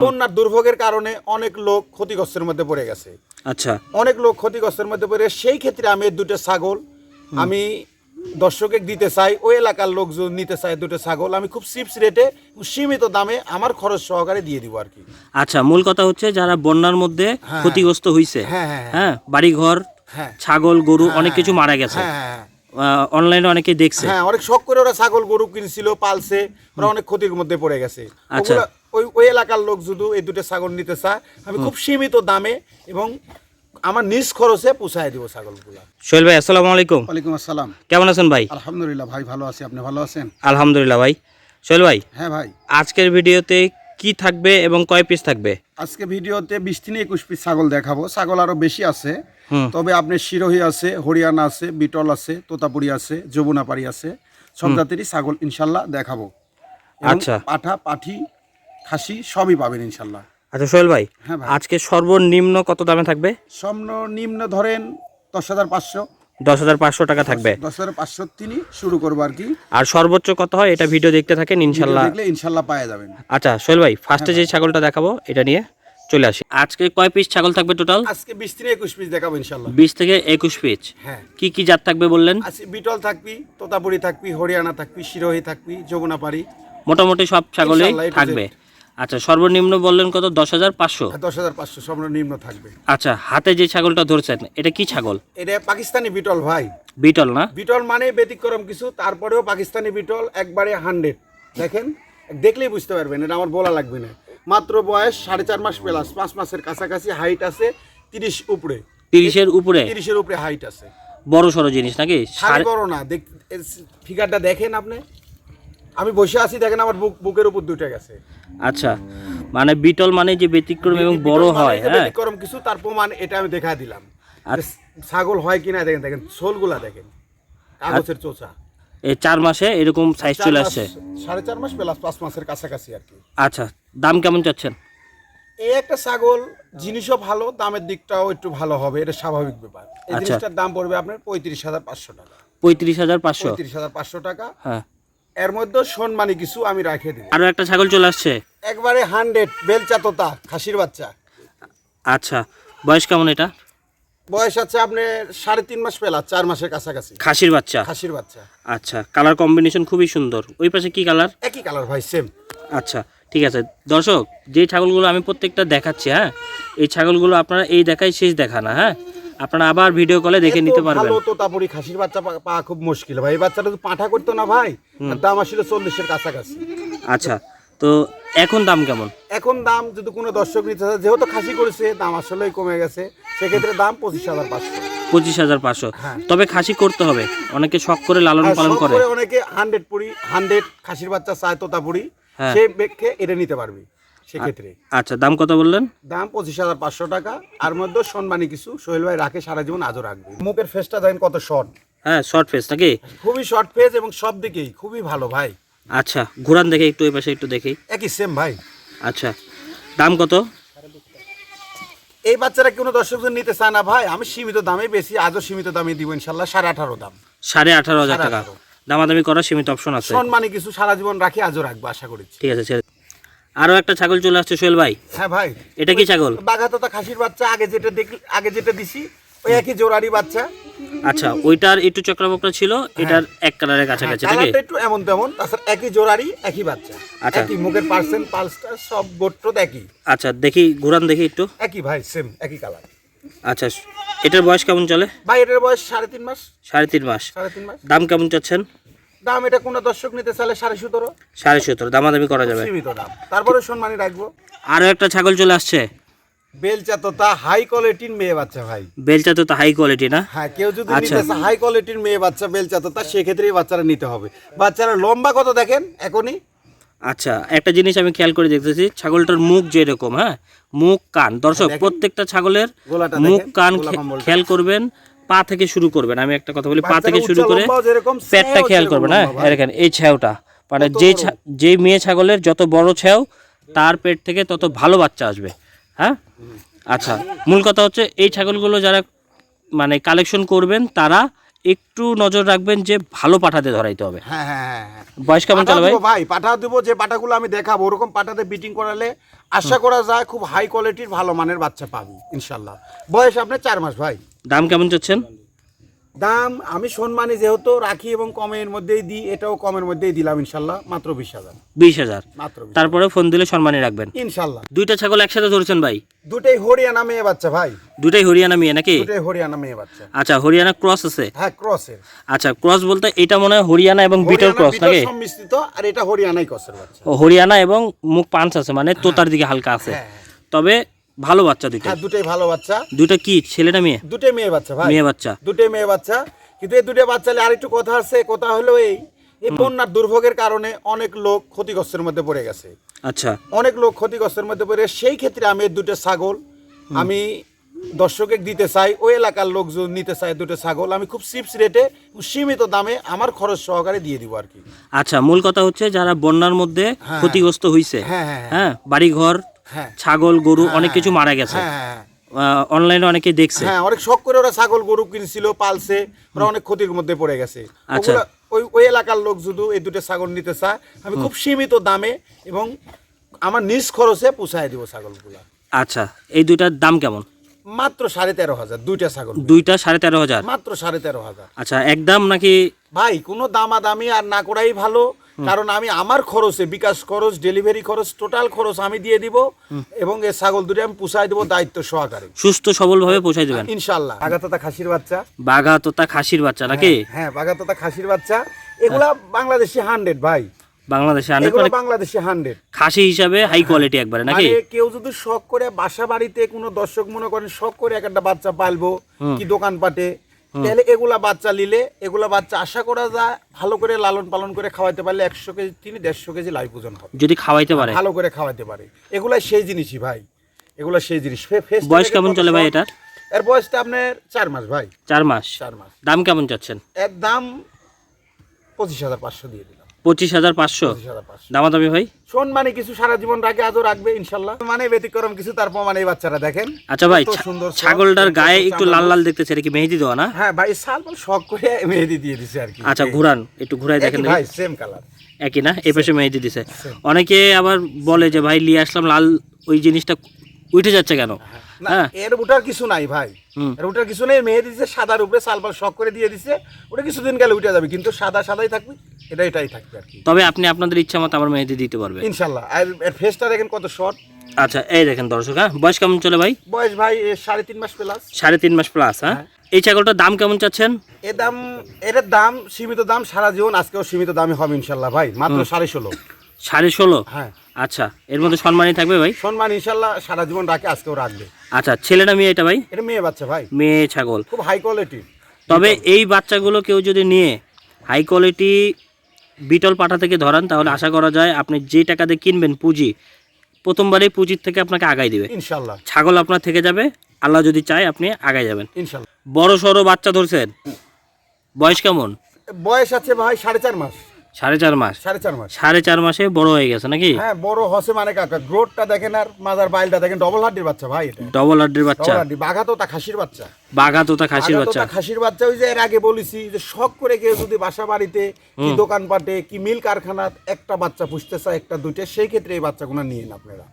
বন্যার দুর্ভোগের কারণে অনেক লোক ক্ষতিগ্রস্তের মধ্যে পড়ে গেছে। আচ্ছা। অনেক লোক ক্ষতিগ্রস্তের মধ্যে পড়ে সেই ক্ষেত্রে আমি দুটো ছাগল আমি দর্শকে দিতে চাই ওই এলাকার লোকজন নিতে চাই দুটো ছাগল। আমি খুব চিপস রেটে সীমিত দামে আমার খরচ সহকারে দিয়ে দিব আর কি আচ্ছা মূল কথা হচ্ছে যারা বন্যার মধ্যে হ্যাঁ। ক্ষতিগ্রস্ত হয়েছে হ্যাঁ, হ্যাঁ, হ্যাঁ। হ্যাঁ বাড়িঘর হ্যাঁ। ছাগল গরু অনেক কিছু মারা গেছে। হ্যাঁ হ্যাঁ। অনলাইনে অনেকে দেখছে। হ্যাঁ অনেক শখ করে ওরা ছাগল গরু কিনছিল পালছে ওরা অনেক ক্ষতির মধ্যে পড়ে গেছে। আচ্ছা। ওই ওই এলাকার লোক যদি এই দুটো ছাগল নিতে চায় আমি খুব সীমিত দামে এবং আমার নিজ খরচে পুষায় দিব ছাগলগুলা। সোহেল ভাই আসসালামু আলাইকুম। ওয়ালাইকুম আসসালাম। কেমন আছেন ভাই? আলহামদুলিল্লাহ ভাই ভালো আছি। আপনি ভালো আছেন? আলহামদুলিল্লাহ ভাই। সোহেল ভাই হ্যাঁ ভাই। আজকের ভিডিওতে কি থাকবে এবং কয় পিস থাকবে? আজকে ভিডিওতে বিশ থেকে একুশ পিস ছাগল দেখাবো। ছাগল আরও বেশি আছে। তবে আপনি শিরোহী আছে হরিয়ানা আছে বিটল আছে তোতাপুরি আছে যমুনাপাড়ি আছে। সব জাতেরই ছাগল ইনশাল্লাহ দেখাবো। আচ্ছা। পাঠা পাঠি খাসি সবই পাবেন ইনশাল্লাহ। আচ্ছা সোহেল ভাই হ্যাঁ ভাই। আজকে সর্বনিম্ন কত দামে থাকবে? সম্ন নিম্ন ধরেন দশ হাজার পাঁচশো। দশ হাজার পাঁচশো টাকা থাকবে। দশ হাজার পাঁচশো তিনি শুরু করব আর কি। আর সর্বোচ্চ কত হয় এটা ভিডিও দেখতে থাকেন ইনশাল্লাহ। দেখলে ইনশাল্লাহ পাওয়া যাবেন। আচ্ছা সোহেল ভাই ফার্স্টে যে ছাগলটা দেখাবো এটা নিয়ে চলে আসি। আজকে কয় পিস ছাগল থাকবে টোটাল? আজকে বিশ থেকে একুশ পিস দেখাবো ইনশাল্লাহ। বিশ থেকে একুশ পিস। হ্যাঁ। কি কি জাত থাকবে বললেন? আজকে বিটল থাকবি তোতাপুরি থাকবি হরিয়ানা থাকবি শিরোহী থাকবি যমুনাপাড়ি। মোটামুটি সব ছাগলেই। থাকবে। আচ্ছা সর্বনিম্ন বললেন কত? দশ হাজার পাঁচশো? দশ হাজার পাঁচশো সর্বনিম্ন থাকবে। আচ্ছা হাতে যে ছাগলটা ধরছেন এটা কি ছাগল? এটা পাকিস্তানি বিটল ভাই। বিটল না? বিটল মানে ব্যতিক্রম কিছু তারপরেও পাকিস্তানি বিটল একবারে হান্ড্রেড। দেখেন দেখলেই বুঝতে পারবেন এটা আমার বলা লাগবে না। মাত্র বয়স সাড়ে চার মাস প্লাস পাঁচ মাসের কাছাকাছি হাইট আছে তিরিশ উপরে। তিরিশের উপরে? তিরিশের উপরে হাইট আছে। বড় সড়ো জিনিস নাকি? বড় না দেখ ফিগারটা দেখেন আপনি। আমি বসে আছি দেখেন আমার বুক বুকের উপর দুইটা গেছে। আচ্ছা মানে বিটল মানে যে ব্যতিক্রম এবং বড় হয় হ্যাঁ? ব্যতিক্রম কিছু তার প্রমাণ এটা আমি দেখা দিলাম। আর ছাগল হয় কিনা দেখেন দেখেন সোলগুলা দেখেন। কাগজের চোচা। এই চার মাসে এরকম সাইজ চলে আসছে সাড়ে চার মাস প্লাস পাঁচ মাসের কাছাকাছি আর কি। আচ্ছা দাম কেমন চাচ্ছেন? এই একটা ছাগল জিনিসও ভালো দামের দিকটাও একটু ভালো হবে এটা স্বাভাবিক ব্যাপার। এই আচ্ছা। জিনিসটার দাম পড়বে আপনার পঁয়ত্রিশ হাজার পাঁচশো টাকা। পঁয়ত্রিশ হাজার পাঁচশো? পঁয়ত্রিশ হাজার পাঁচশো টাকা। হ্যাঁ। এর মধ্যে সম্মানী কিছু আমি রাখে দিই আরও একটা ছাগল চলে আসছে? একবারে হান্ড্রেড বেলচা তোতা খাসির বাচ্চা। আচ্ছা বয়স কেমন এটা? বয়স আছে আপনার সাড়ে তিন মাস পেলা চার মাসের কাছাকাছি। খাসির বাচ্চা? খাসির বাচ্চা। আচ্ছা কালার কম্বিনেশন খুবই সুন্দর। ওই পাশে কি কালার? একই কালার ভাই সেম আচ্ছা ঠিক আছে। দর্শক যে ছাগলগুলো আমি প্রত্যেকটা দেখাচ্ছি হ্যাঁ এই ছাগলগুলো আপনারা এই দেখাই শেষ দেখা না হ্যাঁ? আপনারা আবার ভিডিও কলে দেখে নিতে পারবেন। ভালো তোতাপুরি খাসির বাচ্চা পা- পাওয়া খুব মুশকিল। ভাই এই বাচ্চাটা তো পাঠা করতো না ভাই? তার দাম আসলে চল্লিশের কাছাকাছি। আচ্ছা তো এখন দাম কেমন? এখন দাম যদি কোনো দর্শক নিতে চায় যেহেতু খাসি করেছে দাম আসলেই কমে গেছে। সেক্ষেত্রে দাম পঁচিশ হাজার পাঁচশো। পঁচিশ হাজার পাঁচশো। হ্যাঁ। তবে খাসি করতে হবে। অনেকে শখ করে লালন আর পালন করে। অনেকে হান্ড্রেড পুরি হান্ড্রেড খাসির বাচ্চা চায় তোতাপুরি। হ্যাঁ। সে ব্যক্তি এটা নিতে পারবি। সেক্ষেত্রে। আচ্ছা দাম কত বললেন? দাম পঁচিশ হাজার পাঁচশো টাকা। আর মধ্যে সম্মানী কিছু সোহেল ভাই রাখে সারা জীবন আজও রাখবে। মুখের ফেসটা দেখেন কত শর্ট হ্যাঁ শর্ট ফেস নাকি? খুবই শর্ট ফেস এবং সব দিকেই খুবই ভালো ভাই। আচ্ছা ঘুরান দেখে একটু ওই পাশে একটু দেখি। একই সেম ভাই। আচ্ছা দাম কত? এই বাচ্চারা কোনো দর্শকজন নিতে চায় না ভাই আমি সীমিত দামে বেশি আজও সীমিত দামে দিব ইনশাল্লাহ সাড়ে আঠারো দাম। সাড়ে আঠারো হাজার টাকা। দামাদামি করার সীমিত অপশন আছে। সম্মানী কিছু সারা জীবন রাখি আজও রাখব আশা করি। ঠিক আছে। আরও একটা ছাগল চলে আসছে সোহেল ভাই। হ্যাঁ ভাই। এটা কি ছাগল? বাঘাতোতা খাসির বাচ্চা আগে যেটা দেখ আগে যেটা দিছি ওই একই জোড়ারি বাচ্চা। আচ্ছা ওইটার একটু চক্রাবকরা ছিল এটার এক কালারের কাছাকাছি নাকি? কালারটা একটু এমন তেমন তাছাড়া একই জোড়ারি একই বাচ্চা। আচ্ছা। একই মুখের পার্সেন্ট পালসটা সব গোট্ট একই। আচ্ছা দেখি ঘুরান দেখি একটু। একই ভাই সেম একই কালার আচ্ছা এটার বয়স কেমন চলে? ভাই এটার বয়স সাড়ে তিন মাস। সাড়ে তিন মাস। সাড়ে তিন মাস। দাম কেমন চাচ্ছেন? দাম এটা কোনো দর্শক নিতে চাইলে সাড়ে সতেরো? সাড়ে সতেরো দামাদামি করা যাবে। সীমিত দাম। তারপরে সম্মানী রাখব। আরও একটা ছাগল চলে আসছে। বেলচা তো তা হাই কোয়ালিটির মেয়ে বাচ্চা ভাই। বেলচা তো হাই কোয়ালিটি না? হ্যাঁ কেউ যদি আচ্ছা। নিতে হাই কোয়ালিটির মেয়ে বাচ্চা বেলচা তো তা সেক্ষেত্রে বাচ্চারা নিতে হবে। বাচ্চারা লম্বা কত দেখেন? এখনই। আচ্ছা একটা জিনিস আমি খেয়াল করে দেখতেছি ছাগলটার মুখ যেরকম হ্যাঁ? মুখ কান। দর্শক প্রত্যেকটা ছাগলের মুখ কান। খেয়াল করবেন। পা থেকে শুরু করবেন। আমি একটা কথা বলি পা থেকে শুরু করে পেটটা খেয়াল করবেন হ্যাঁ। দেখেন এই ছ্যাওটা। মানে যে যেই মেয়ে ছাগলের যত বড় ছ্যাও তার পেট থেকে তত ভালো বাচ্চা আসবে হ্যাঁ? আচ্ছা মূল কথা হচ্ছে এই ছাগলগুলো যারা মানে কালেকশন করবেন তারা একটু নজর রাখবেন যে ভালো পাঠাতে ধরাইতে হবে। হ্যাঁ হ্যাঁ হ্যাঁ হ্যাঁ। বয়স কেমন চলে ভাই? ভাই পাঠা দেবো যে পাঠাগুলো আমি দেখাবো ওরকম পাঠাতে বিটিং করালে আশা করা যায় খুব হাই কোয়ালিটির ভালো মানের বাচ্চা পাবি ইনশাল্লাহ। বয়স আপনার চার মাস ভাই। দাম কেমন চাচ্ছেন? দাম আমি সম্মানী যেহেতু রাখি এবং কমের মধ্যেই দিই এটাও কমের মধ্যেই দিলাম ইনশাল্লাহ মাত্র বিশ হাজার। বিশ হাজার। মাত্র তারপরে ফোন দিলে সম্মানী রাখবেন। ইনশাল্লাহ। দুইটা ছাগল একসাথে ধরেছেন ভাই? দুটাই হরিয়ানা মেয়ে বাচ্চা ভাই। দুটাই হরিয়ানা মেয়ে নাকি? দুটাই হরিয়ানা মেয়ে বাচ্চা। আচ্ছা হরিয়ানা ক্রস আছে? হ্যাঁ ক্রসের আচ্ছা ক্রস বলতে এটা মনে হয় হরিয়ানা এবং বিটল ক্রস নাকি? সম্মিশ্রিত আর এটা হরিয়ানাই ক্রসের বাচ্চা। ও হরিয়ানা এবং মুখ পাঞ্চ আছে মানে তোতার দিকে হালকা আছে। হ্যাঁ হ্যাঁ। তবে ভালো বাচ্চা দুইটা হ্যাঁ দুটাই ভালো বাচ্চা। দুইটা কি ছেলে না মেয়ে? দুটাই মেয়ে বাচ্চা ভাই। মেয়ে বাচ্চা। দুটোই মেয়ে বাচ্চা। কিন্তু এই দুটো বাচ্চা আর একটু কথা আছে কথা হলো এই এই বন্যার দুর্ভোগের কারণে অনেক লোক ক্ষতিগ্রস্তের মধ্যে পড়ে গেছে। আচ্ছা। অনেক লোক ক্ষতিগ্রস্তের মধ্যে পড়ে সেই ক্ষেত্রে আমি এই দুটো ছাগল আমি দর্শকে দিতে চাই ওই এলাকার লোকজন নিতে চায় দুটো ছাগল। আমি খুব চিপস রেটে সীমিত দামে আমার খরচ সহকারে দিয়ে দিব আর কি। আচ্ছা মূল কথা হচ্ছে যারা বন্যার মধ্যে হ্যাঁ। ক্ষতিগ্রস্ত হয়েছে হ্যাঁ, হ্যাঁ, হ্যাঁ। বাড়ি ঘর ছাগল গরু অনেক কিছু মারা গেছে। হ্যাঁ হ্যাঁ অনলাইনে অনেকে দেখছে। হ্যাঁ অনেক শখ করে ওরা ছাগল গরু কিনছিল পালছে। ওরা অনেক ক্ষতির মধ্যে পড়ে গেছে। আচ্ছা। ওই ওই এলাকার লোক শুধু এই দুটো ছাগল নিতে চায়। আমি খুব সীমিত দামে এবং আমার নিজ খরচে পুষায় দিব ছাগলগুলা। আচ্ছা এই দুইটার দাম কেমন? মাত্র সাড়ে তেরো হাজার দুইটা ছাগল। দুইটা সাড়ে তেরো হাজার? মাত্র সাড়ে তেরো হাজার। আচ্ছা একদম নাকি ভাই কোনো দামাদামি আর না করাই ভালো। কারণ আমি আমার খরচে বিকাশ খরচ ডেলিভারি খরচ টোটাল খরচ আমি দিয়ে দিব এবং এই ছাগল দুটো আমি পুষাই দিব দায়িত্ব সহকারে। সুস্থ সবল ভাবে পৌঁছাই দেবেন। ইনশাল্লাহ আগাতাতা খাসির বাচ্চা। বাঘা তোতা খাসির বাচ্চা নাকি? হ্যাঁ বাগাতাতা খাসির বাচ্চা। এগুলা বাংলাদেশি হান্ড্রেড ভাই। বাংলাদেশে হান্ড্রেড মানে বাংলাদেশি হান্ড্রেড খাসি হিসাবে হাই কোয়ালিটি একবারে নাকি? মানে কেউ যদি শখ করে বাসা বাড়িতে কোনো দর্শক মনে করেন শখ করে এক একটা বাচ্চা পালবো কি দোকানপাটে তাহলে এগুলা বাচ্চা নিলে এগুলা বাচ্চা আশা করা যায় ভালো করে লালন পালন করে খাওয়াইতে পারলে একশো কেজি তিনি দেড়শো কেজি লাইভ ওজন হবে। যদি খাওয়াইতে পারে। ভালো করে খাওয়াইতে পারে। এগুলা সেই জিনিসই ভাই। এগুলা সেই জিনিস। বয়স কেমন চলে ভাই এটা এর বয়সটা আপনার চার মাস ভাই। চার মাস। চার মাস। দাম কেমন চাচ্ছেন? এর দাম পঁচিশ হাজার পাঁচশো দিয়ে দিলাম। পঁচিশ হাজার পাঁচশো। দামাদামি ভাই? শোন মানে কিছু সারা জীবন রাখে আজও রাখবে ইনশাল্লাহ। মানে ব্যতিক্রম কিছু তার প্রমাণ এই বাচ্চারা দেখেন। আচ্ছা ভাই সুন্দর ছাগলটার গায়ে একটু লাল লাল দেখতেছে এটা কি মেহেদি দেওয়া না? হ্যাঁ ভাই সাল শখ করে মেহেদি দিয়ে দিছে আর কি। আচ্ছা ঘুরান একটু ঘুরাই দেখেন ভাই সেম কালার একই না? এ পাশে মেহেদি দিছে। অনেকে আবার বলে যে ভাই নিয়ে আসলাম লাল ওই জিনিসটা উঠে যাচ্ছে কেন? না হ্যাঁ। এর উঠার কিছু নাই ভাই। এর উঠার কিছু নেই মেহেদি দিছে সাদার উপরে সাল পাল শখ করে দিয়ে দিছে। ওটা কিছুদিন গেলে উঠে যাবে কিন্তু সাদা সাদাই থাকবে এটা এটাই থাকবে আর কি। তবে আপনি আপনাদের ইচ্ছা মতো আমার মেহেদি দিতে পারবেন। ইনশাল্লাহ। আর এর ফেসটা দেখেন কত শর্ট আচ্ছা এই দেখেন দর্শক হ্যাঁ বয়স কেমন চলে ভাই? বয়স ভাই সাড়ে তিন মাস প্লাস সাড়ে তিন মাস প্লাস হ্যাঁ? এই ছাগলটার দাম কেমন চাচ্ছেন? এর দাম এর দাম সীমিত দাম সারা জীবন আজকেও সীমিত দামে হবে ইনশাল্লাহ ভাই মাত্র সাড়ে ষোলো। সাড়ে ষোলো? হ্যাঁ। আচ্ছা এর মধ্যে সম্মানই থাকবে ভাই? সম্মান ইনশাল্লাহ সারা জীবন রাখে আজকেও রাখবে। আচ্ছা ছেলেটা মেয়ে এটা ভাই? এটা মেয়ে বাচ্চা ভাই। মেয়ে ছাগল। খুব হাই কোয়ালিটি তবে এই বাচ্চাগুলো কেউ যদি নিয়ে হাই কোয়ালিটি বিটল পাঠা থেকে ধরান তাহলে আশা করা যায় আপনি যে টাকা দিয়ে কিনবেন পুঁজি প্রথমবারেই পুঁজির থেকে আপনাকে আগাই দিবে। ইনশাল্লাহ ছাগল আপনার থেকে যাবে আল্লাহ যদি চায় আপনি আগাই যাবেন। ইনশাল্লাহ বড় সড়ো বাচ্চা ধরছেন বয়স কেমন? বয়স আছে ভাই সাড়ে চার মাস। সাড়ে চার মাস? সাড়ে চার মাস। সাড়ে চার মাসে বড় হয়ে গেছে নাকি? হ্যাঁ বড় হসে মানে কাকা গ্রোথটা দেখেন আর মাজার বাইলটা দেখেন ডবল হাড্ডির বাচ্চা ভাই এটা। ডবল হাড্ডির বাচ্চা? বাঘা তো তা খাসির বাচ্চা। বাঘা তোতা খাসির বাচ্চা? খাসির বাচ্চা ওই যে এর আগে বলেছি যে শখ করে কেউ যদি বাসা বাড়িতে কি দোকানপাটে কি মিল কারখানা একটা বাচ্চা পুষতে চায় একটা দুইটা সেই ক্ষেত্রে এই বাচ্চাগুলো নিয়ে আপনারা।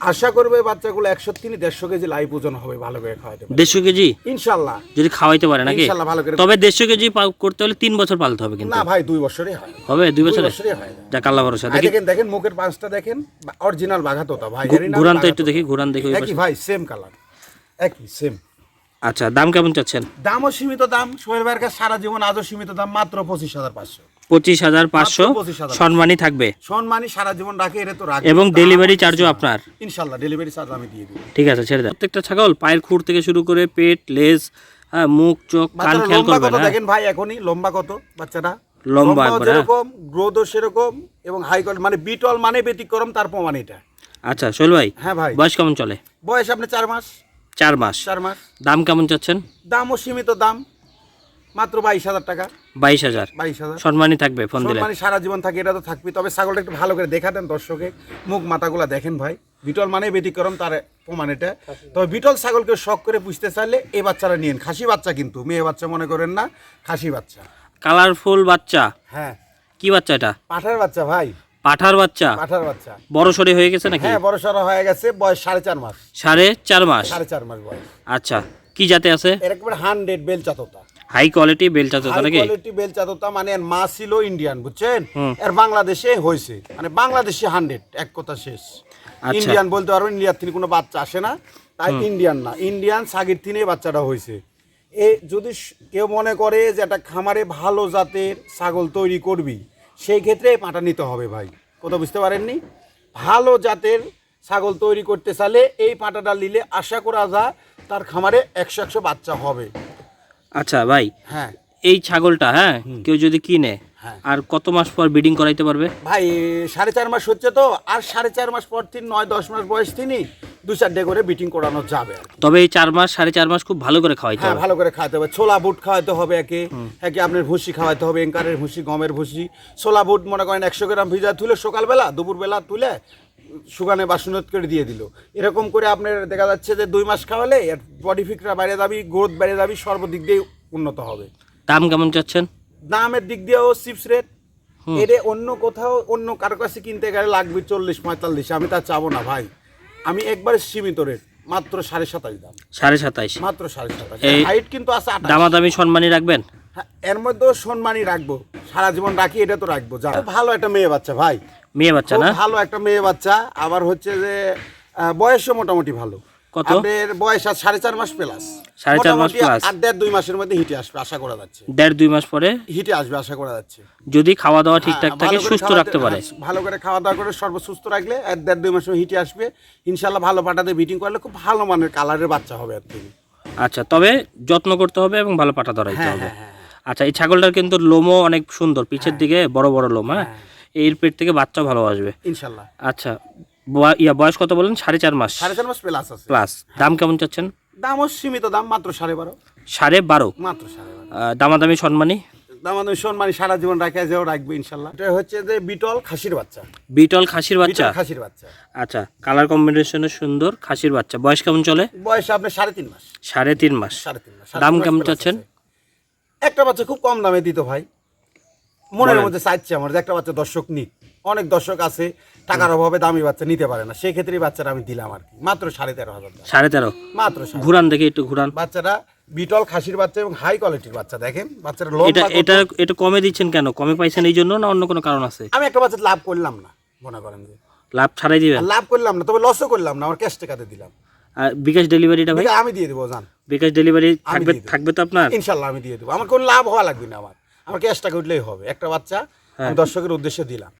আশা করবে এই বাচ্চাগুলো একশো তিন দেড়শো কেজি লাইভ ওজন হবে ভালো করে খাওয়াতে দেড়শো কেজি? ইনশাল্লাহ। যদি খাওয়াইতে পারে নাকি? ইনশাল্লাহ ভালো করে তবে দেড়শো কেজি করতে হলে তিন বছর পালতে হবে কিন্তু। না ভাই দুই বছরই হয়। হবে? দুই বছরে? হয়। যাক আল্লাহ ভরসা। দেখেন দেখেন মুখের পাঁচটা দেখেন অরিজিনাল বাঘা তোতা ভাই ঘুরান তো একটু দেখি ঘুরান দেখি একই ভাই সেম কালার একই সেম আচ্ছা দাম কেমন চাচ্ছেন? দামও সীমিত দাম সোহেল ভাইয়ের কাছে সারা জীবন আজও সীমিত দাম মাত্র পঁচিশ হাজার পাঁচশো। পঁচিশ হাজার পাঁচশো মাত্র 25,000 সম্মানই থাকবে। সম্মানই সারা জীবন রাখে এটা তো রাখে। এবং ডেলিভারি চার্জও আপনার। ইনশাল্লাহ ডেলিভারি চার্জ আমি দিয়ে দিই ঠিক আছে ছেড়ে দেন। প্রত্যেকটা ছাগল পায়ের খুঁড় থেকে শুরু করে পেট লেজ হ্যাঁ মুখ চোখ কান খেয়াল করবেন হ্যাঁ। দেখেন ভাই এখনই লম্বা কত বাচ্চাটা লম্বা হ্যাঁ। যেরকম গ্রোথও সেরকম এবং হাই কোয়ালিটি মানে বিটল মানে ব্যতিক্রম তার প্রমাণ এটা। আচ্ছা শৈল ভাই হ্যাঁ ভাই। বয়স কেমন চলে? বয়স আপনি চার মাস। চার মাস। চার মাস। দাম কেমন চাচ্ছেন? দামও সীমিত দাম। মাত্র বাইশ হাজার টাকা। বাইশ হাজার। বাইশ হাজার। সম্মানই থাকবে ফোন দিলে। মানে সারা জীবন থাকে এটা তো থাকবে তবে ছাগলটা একটু ভালো করে দেখা দেন দর্শকে। মুখ মাথাগুলা দেখেন ভাই। বিটল মানে ব্যতিক্রম তার প্রমাণ এটা। তবে বিটল ছাগলকে শখ করে পুষতে চাইলে এই বাচ্চারা নিয়েন। খাসি বাচ্চা কিন্তু মেয়ে বাচ্চা মনে করেন না খাসি বাচ্চা। কালারফুল বাচ্চা। হ্যাঁ। কি বাচ্চা এটা? পাঠার বাচ্চা ভাই। পাঠার বাচ্চা? পাঠার বাচ্চা। বড় সরে হয়ে গেছে নাকি? হ্যাঁ বড় সড়ো হয়ে গেছে বয়স সাড়ে চার মাস। সাড়ে চার মাস? সাড়ে চার মাস বয়স। আচ্ছা কি জাতে আছে? এরকম হান্ড্রেড বেল চাততা হাই কোয়ালিটি বেলচা তো হাই নাকি? কোয়ালিটি বেল চাততা মানে এর মা ছিল ইন্ডিয়ান বুঝছেন। এর বাংলাদেশে হয়েছে। মানে বাংলাদেশে হান্ড্রেড এক কথা শেষ। আচ্ছা। ইন্ডিয়ান বলতে পারবেন ইন্ডিয়ার থেকে কোনো বাচ্চা আসে না তাই ইন্ডিয়ান না। ইন্ডিয়ান সাগির থেকে বাচ্চাটা হয়েছে। এ যদি কেউ মনে করে যে একটা খামারে ভালো জাতের ছাগল তৈরি করবি সেই ক্ষেত্রে পাটা নিতে হবে ভাই। কথা বুঝতে পারেননি? ভালো জাতের ছাগল তৈরি করতে চাইলে এই পাটাটা নিলে আশা করা যায় তার খামারে একশো একশো বাচ্চা হবে। আচ্ছা ভাই। হ্যাঁ। এই ছাগলটা হ্যাঁ কেউ যদি কিনে হ্যাঁ। আর কত মাস পর ব্রিডিং করাইতে পারবে? ভাই সাড়ে চার মাস হচ্ছে তো আর সাড়ে চার মাস পর তিন নয় দশ মাস বয়স তিনি দু চারটে করে বিটিং করানো যাবে তবে এই চার মাস সাড়ে চার মাস খুব ভালো করে খাওয়াইতে হ্যাঁ হবে। ভালো করে খাওয়াতে হবে। ছোলা বুট খাওয়াতে হবে একে একে আপনার ভুসি খাওয়াতে হবে এঙ্কারের ভুসি গমের ভুসি। ছোলা বুট মনে করেন একশো গ্রাম ভিজা তুলে সকালবেলা দুপুরবেলা তুলে সুগানে বাসনত করে দিয়ে দিল। এরকম করে আপনার দেখা যাচ্ছে যে দুই মাস খাওয়ালে এর বডি ফিকরা বেড়ে যাবি গ্রোথ বেড়ে যাবি সর্বদিক দিয়ে উন্নত হবে। দাম কেমন চাচ্ছেন? দামের দিক দিয়েও চিপস রেট এর অন্য কোথাও অন্য কারও কাছে কিনতে গেলে লাগবে চল্লিশ পঁয়তাল্লিশ আমি তা চাবো না ভাই। আমি একবারে সীমিত রেট মাত্র সাড়ে সাতাশ দাম। সাড়ে সাতাইশ মাত্র সাড়ে সাতাশ। হাইট কিন্তু আছে দামাদামি সম্মানই রাখবেন? হ্যাঁ, এর মধ্যেও সম্মানই রাখব। সারা জীবন রাখি এটা তো রাখব। যা ভালো একটা মেয়ে বাচ্চা ভাই। মেয়ে বাচ্চা না? ভালো একটা মেয়ে বাচ্চা আবার হচ্ছে যে বয়সও মোটামুটি ভালো। কত? আপনার বয়স আর সাড়ে চার মাস প্লাস সাড়ে চার মাস plus। আর দেড় দুই মাসের মধ্যে হিটে আসবে আশা করা যাচ্ছে। দেড় দুই মাস পরে? হিটে আসবে আশা করা যাচ্ছে। যদি খাওয়া দাওয়া ঠিকঠাক হ্যাঁ, থাকে সুস্থ রাখতে পারে। হ্যাঁ, ভালো করে খাওয়া দাওয়া করে সর্বসুস্থ রাখলে এক দেড় দুই মাসে হিটে আসবে। ইনশাল্লাহ ভালো পাটাতে বিটিং করলে খুব ভালো মানের কালারের বাচ্চা হবে আর কি আচ্ছা তবে যত্ন করতে হবে এবং ভালো পাটা ধরাইতে হ্যাঁ, হবে। আচ্ছা এই ছাগলটার কিন্তু লোমও অনেক সুন্দর পিছের দিকে বড় বড় লোম হ্যাঁ। এর পেট থেকে বাচ্চা ভালো আসবে। ইনশাল্লাহ। আচ্ছা ইয়া বয়স কত বলেন? সাড়ে চার মাস। সাড়ে চার মাস প্লাস আছে। প্লাস দাম কেমন চাচ্ছেন? দামও সীমিত দাম মাত্র সাড়ে বারো। সাড়ে বারো? মাত্র সাড়ে দামাদামি সম্মানী? দাম আমাদের সম্মানী সারা জীবন রাখে যেও রাখবে ইনশাল্লাহ। এটা হচ্ছে যে বিটল খাসির বাচ্চা। বিটল খাসির বাচ্চা? খাসির বাচ্চা। আচ্ছা কালার কম্বিনেশনের সুন্দর খাসির বাচ্চা। বয়স কেমন চলে? বয়স আপনার সাড়ে তিন মাস। সাড়ে তিন মাস। সাড়ে তিন মাস। দাম কেমন চাচ্ছেন? একটা বাচ্চা খুব কম দামে দিত ভাই মনের মধ্যে চাইছে আমার যে একটা বাচ্চা দর্শক নিক। অনেক দর্শক আছে টাকার অভাবে দামি বাচ্চা নিতে পারে না। সেই ক্ষেত্রে বাচ্চাটা আমি দিলাম আর কি। মাত্র সাড়ে তেরো হাজার সাড়ে তেরো? মাত্র ঘুরান দেখে একটু ঘুরান। বাচ্চাটা বিটল খাসির বাচ্চা এবং হাই কোয়ালিটির বাচ্চা দেখেন। বাচ্চাটা লোম এটা এটা এটা কমে দিচ্ছেন কেন? কমে পাইছেন এই জন্য না অন্য কোনো কারণ আছে? আমি একটা বাচ্চা লাভ করলাম না মনে করেন যে। লাভ ছাড়াই দিবেন? লাভ করলাম না তবে লসও করলাম না আমার ক্যাশ টাকাতে দিলাম। আর বিকাশ ডেলিভারিটা ভাই? আমি দিয়ে দেবো জান। বিকাশ ডেলিভারি থাকবে থাকবে তো আপনার? ইনশাল্লাহ আমি দিয়ে দেবো। আমার কোনো লাভ হওয়া লাগবে না আমার। আমার ক্যাশ টাকা উঠলেই হবে। একটা বাচ্চা আমি দর্শকের উদ্দেশ্যে দিলাম।